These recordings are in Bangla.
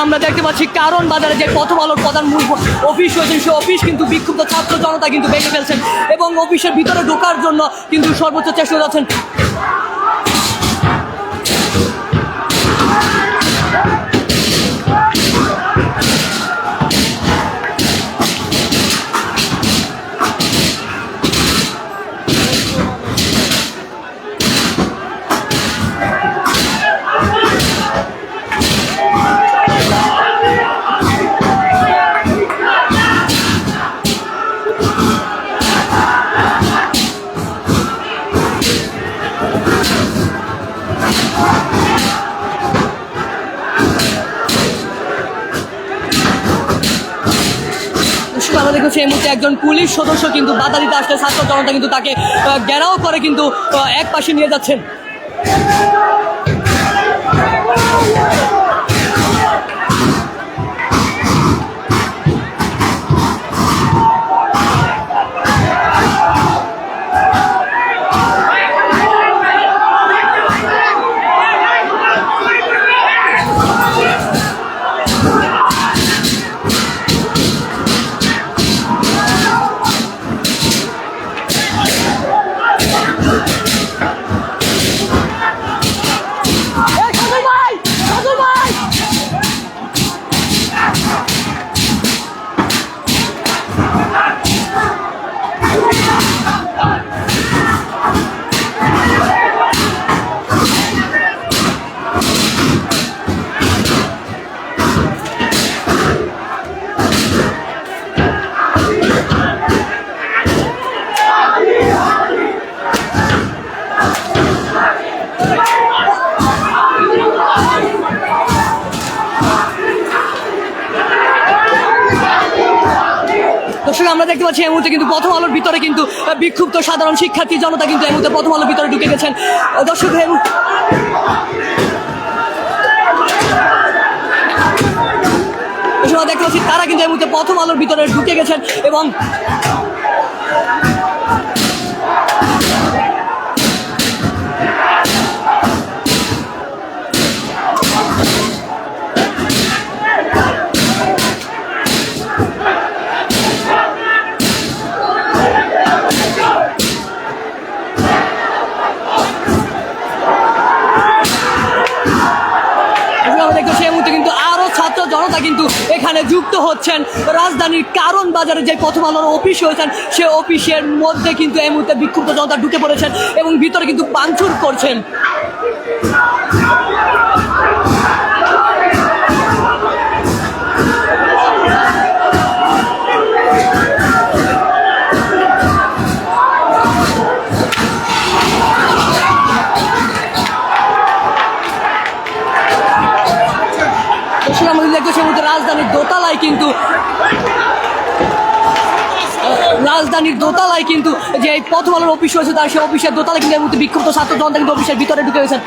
আমরা দেখতে পাচ্ছি কারণ বাজারে যে প্রথম আলোর প্রধান মূল অফিস রয়েছেন সেই অফিস কিন্তু বিক্ষুব্ধ ছাত্র জনতা কিন্তু ভেঙে ফেলছেন এবং অফিসের ভিতরে ঢোকার জন্য কিন্তু সর্বোচ্চ চেষ্টা যাচ্ছেন একজন পুলিশ সদস্য কিন্তু বাধা দিতে আসলে ছাত্র জনতা কিন্তু তাকে গেরাও ঘেরাও করে কিন্তু এক পাশে নিয়ে যাচ্ছেন। পাচ্ছি এই মুহূর্তে কিন্তু প্রথম আলোর ভিতরে কিন্তু বিক্ষুব্ধ সাধারণ শিক্ষার্থী, জনতা কিন্তু এই মুহূর্তে প্রথম আলোর ভিতরে ঢুকে গেছেন। দর্শক দেখতে পাচ্ছি তারা কিন্তু এই মুহূর্তে প্রথম আলোর ভিতরে ঢুকে গেছেন এবং যে প্রথম আলোর অফিস হয়েছেন, সে অফিসের মধ্যে কিন্তু এই মুহূর্তে বিক্ষুব্ধ জনতা ঢুকে পড়েছেন এবং ভিতরে কিন্তু পাঞ্চুর করছেন। দোতলায় কিন্তু যে প্রথম আলোর অফিস হয়েছে তার সেই অফিসের দোতলায় কিন্তু এই মুহূর্তে বিক্ষুব্ধ ছাত্র জনতা কিন্তু অফিসের ভিতরে ঢুকে গেছেন।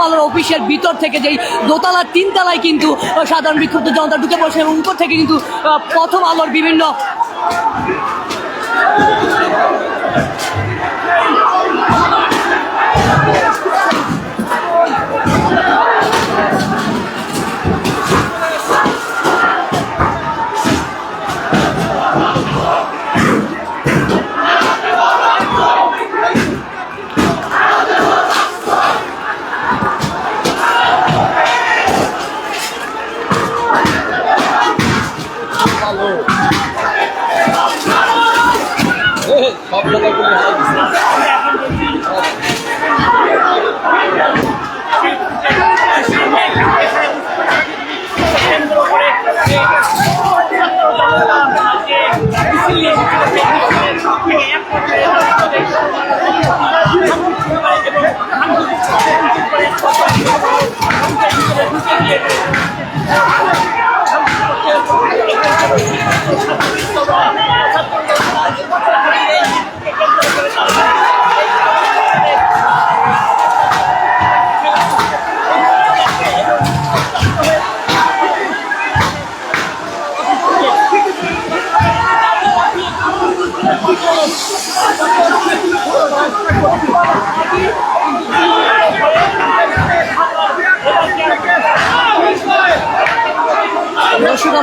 আলোর অফিসের ভিতর থেকে যেই দোতলা, তিনতলায় কিন্তু সাধারণ বিক্ষুব্ধ জনতা ঢুকে পড়ছে এবং উপর থেকে কিন্তু প্রথম আলোর বিভিন্ন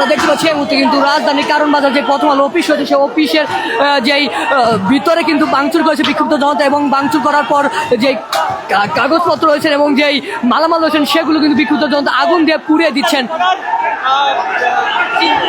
আমরা দেখতে পাচ্ছি এই মুহূর্তে কিন্তু রাজধানীর কারণ বাজার যে প্রথম আলো অফিস হয়েছে সেই অফিসের যেই ভিতরে কিন্তু বাংচুর করেছে বিক্ষুব্ধ জনতা এবং বাংচুর করার পর যে কা- কাগজপত্র রয়েছেন এবং যেই মালামাল রয়েছেন সেগুলো কিন্তু বিক্ষুব্ধ জনতা আগুন দিয়ে পুড়িয়ে দিচ্ছেন কিন্তু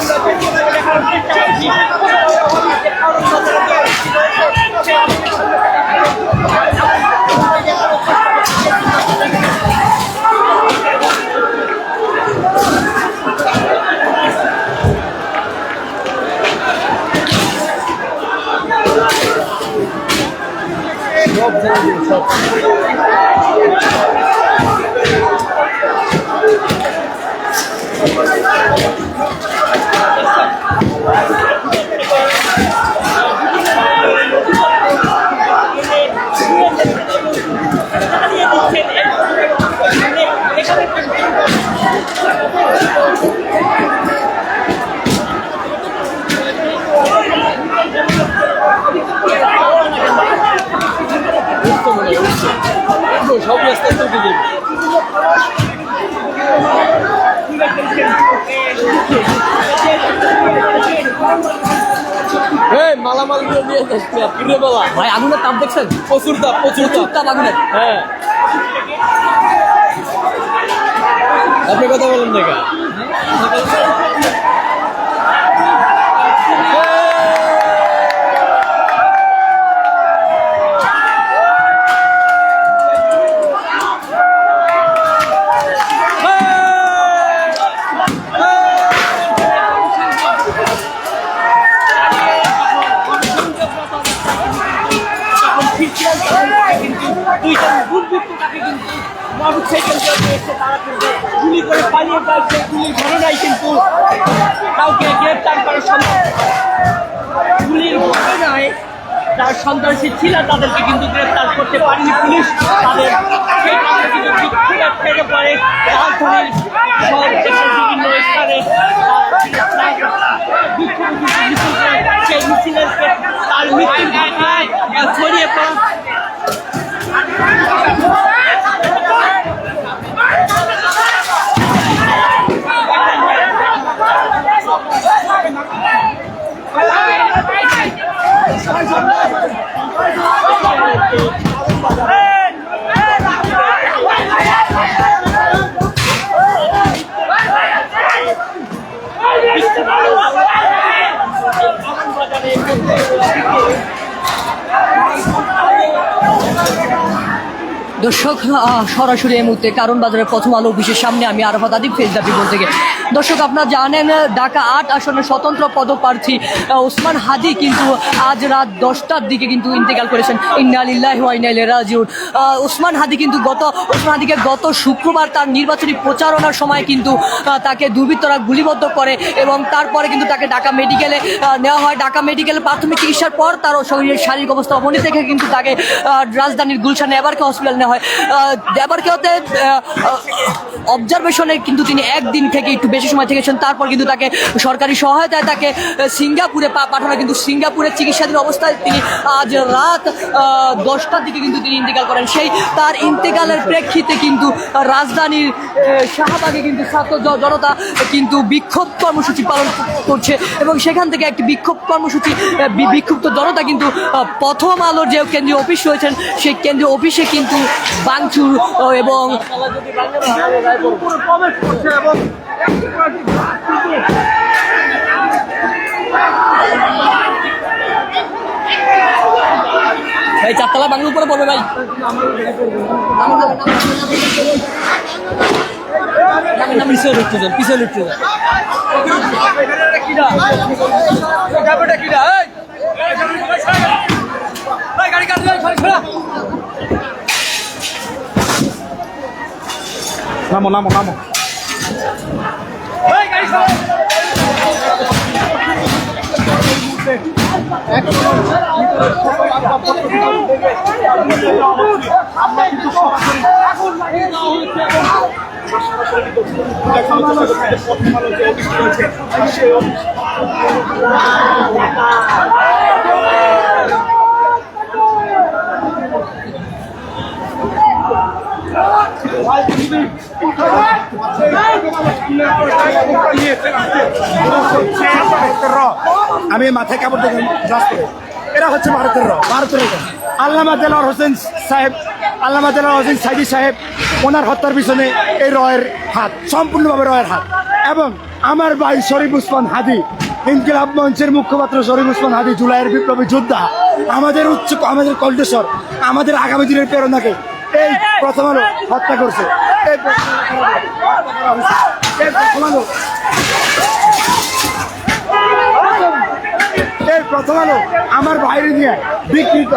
আমরা দেখতে পাচ্ছি দেখানোর চেষ্টা করছি প্রথম আলোর অফিসের কারণ বাজারে যে অফিসটি রয়েছে সে অফিসের সামনে থেকে দেখানোর চেষ্টা করছি সব জায়গায় দিয়ে, সব। চালিয়ে দিচ্ছেন এখানে উঠতো মনে হয়, উঠতো। উঠবো, সব রাস্তায় তো উঠে যাবে। এই, মালামালগুলো নিয়ে যাস না, ফিরে বেলা। ভাই আগুনের তাপ দেখছেন প্রচুর তাপ, প্রচুর। তাপ আগুনের হ্যাঁ। আপনি কথা বলেন দেখা ছিলেন তাদেরকে কিন্তু গ্রেপ্তার করতে পারেনি পুলিশ। তাদের থেকে ছড়িয়ে পড়া। দর্শক সরাসরি এই মুহূর্তে কারণ বাজারের প্রথম আলো অফিসের সামনে আমি আরফাত আদিব, ফেজ দাবি বলতে গিয়ে দর্শক, আপনারা জানেন, ঢাকা আট আসনের স্বতন্ত্র পদপ্রার্থী ওসমান হাদি কিন্তু আজ রাত দশটার দিকে কিন্তু ইন্তেকাল করেছেন। ইন্নালিল্লাহ রাজিউন। ওসমান হাদি কিন্তু গত, ওসমান হাদিকে গত শুক্রবার তার নির্বাচনী প্রচারণার সময় কিন্তু তাকে দুর্বৃত্তরা গুলিবদ্ধ করে এবং তারপরে কিন্তু তাকে ঢাকা মেডিকেলে নেওয়া হয়। ঢাকা মেডিকেলে প্রাথমিক চিকিৎসার পর তার শরীরের শারীরিক অবস্থা অবনতি থেকে কিন্তু তাকে রাজধানীর গুলশানে এবারকে হসপিটাল নেওয়া হয়। এবারকেওতে অবজারভেশনে কিন্তু তিনি একদিন থেকে একটু বেশি সময় থেকেছেন, তারপর কিন্তু তাকে সরকারি সহায়তায় তাকে সিঙ্গাপুরে পাঠানো, কিন্তু সিঙ্গাপুরের চিকিৎসাধীন অবস্থায় তিনি আজ রাত দশটার দিকে কিন্তু তিনি ইন্তেকাল করেন। সেই তার ইন্তেকালের প্রেক্ষিতে কিন্তু রাজধানীর শাহবাগে কিন্তু ছাত্র জনতা কিন্তু বিক্ষোভ কর্মসূচি পালন করছে এবং সেখান থেকে একটি বিক্ষোভ কর্মসূচি বিক্ষুব্ধ জনতা কিন্তু প্রথম আলোর যে কেন্দ্রীয় অফিস রয়েছেন, সেই কেন্দ্রীয় অফিসে কিন্তু বাংচুর এবং ভাই চারতলা বাংলোর উপরে পড়বে ভাই যান নামো নামো নামো। ভারতের আমি মাথায় কাপড় দেখেন এরা হচ্ছে ভারতের র, ভারতের আল্লামা দেলার হোসেন সাহেব, আল্লামা দেলার হোসেন সাইদি সাহেব, ওনার হত্যার পিছনে এই রয়ের হাত, সম্পূর্ণভাবে রয়ের হাত। এবং আমার ভাই শরীফ উসমান হাদি, ইনকিলাব মঞ্চের মুখপাত্র শরীফ উসমান হাদি, জুলাইয়ের বিপ্লবী যোদ্ধা। আমাদের উচ্চ, আমাদের কণ্ঠস্বর আমাদের আগামী দিনের প্রেরণাকে এই প্রথম আলো হত্যা করছে। এই প্রথম আলো এই প্রথম আলো। আমার বাইরে নিয়ে বিকৃত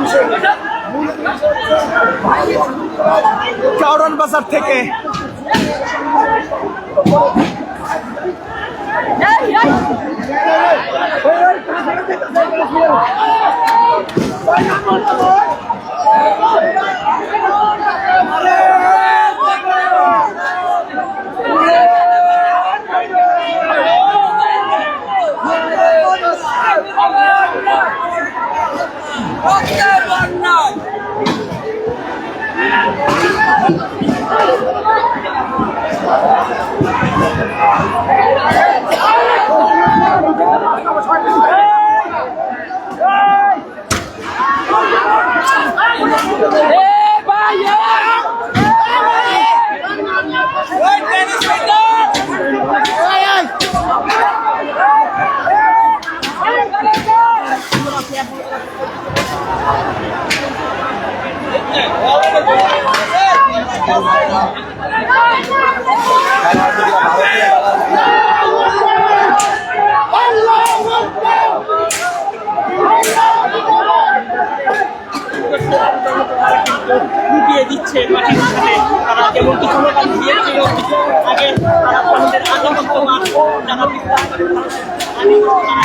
বিষয়। কাউরান বাজার থেকে। বিলিয়ে দিচ্ছে মাটির সাথে তারা যেমন কিছু দিয়েছিল কিছু আগে তারা আমাদের আধিপত্য মান যারা বিস্তার করে আমি তারা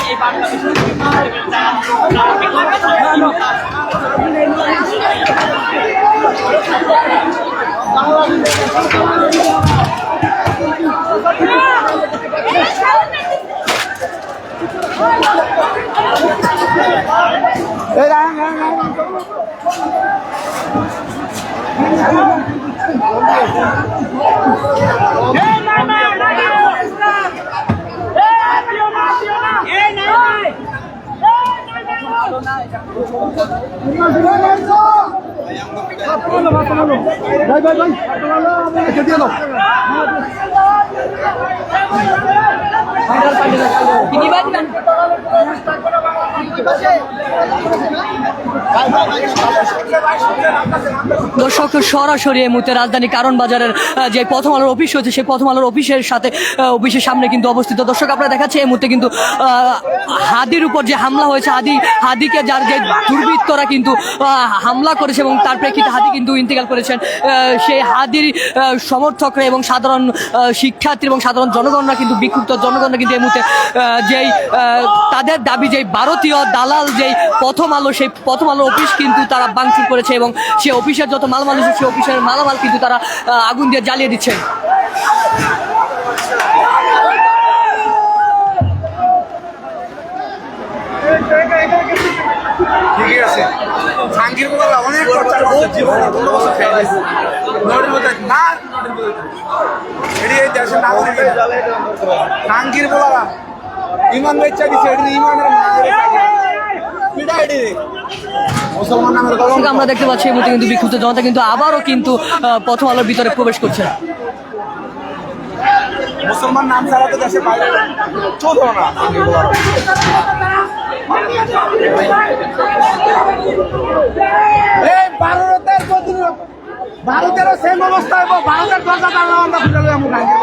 Đây ra, ra, ra. Hey mama, lagi Islam. Hey Fiona, Fiona. Hey Nai. Hey Nai Nai. Nai Nai. Satu malu, satu malu. Baik, baik, baik. Satu malu. এটা দিয়ে দাও। কি নিবেন দর্শক, সরাসরি এই মুহূর্তে রাজধানী কারণ বাজারের যে প্রথম আলোর অফিস হচ্ছে সেই প্রথম আলোর অফিসের সাথে অফিসের সামনে কিন্তু অবস্থিত। দর্শক, আপনারা দেখাচ্ছে এই মুহূর্তে কিন্তু হাদির উপর যে হামলা হয়েছে, হাদি, হাদিকে যার যে দুর্বৃত্তরা কিন্তু হামলা করেছে এবং তার প্রেক্ষিতে হাদি কিন্তু ইন্তেকাল করেছেন সেই হাদির সমর্থকরা এবং সাধারণ শিক্ষার্থী এবং সাধারণ জনগণরা কিন্তু, বিক্ষুব্ধ জনগণরা কিন্তু এই মুহূর্তে যেই তাদের দাবি, যেই ভারতীয় দালাল যেই প্রথম আলো সেই প্রথম আলো অফিস কিন্তু তারা ভাঙচুর করেছে এবং সেই অফিসের যত মালামাল আছে সেই অফিসের মালামাল কিন্তু তারা আগুন দিয়ে জ্বালিয়ে দিচ্ছে। ইমান বেচা এটি ইমানের পিটা এটি মুসলমান নামের কলঙ্ক দর্শক আমরা দেখতে পাচ্ছি এই মুহূর্তে কিন্তু বিক্ষুব্ধ জনতা কিন্তু আবারও কিন্তু প্রথম আলোর ভিতরে প্রবেশ করছে। মুসলমান নাম ছাড়া তো দেশের বাইরে। চোদ্দ না ভারতের সেম অবস্থা এবং ভারতের দরজা আমরা। ভাঙি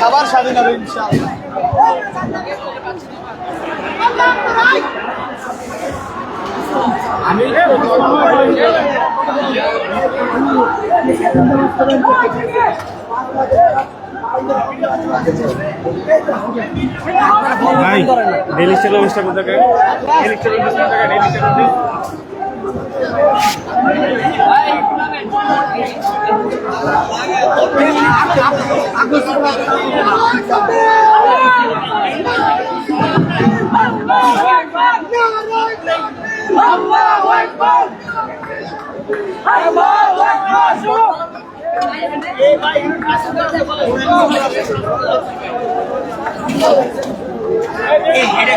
সবার স্বাধীন হবে ইনশাআল্লাহ। ভাই ডেলি স্টেল অফিসটা কত টাকা ডেলি স্টেল টাকা daily স্টেল office Allah Akbar! Allah Akbar! এই এটা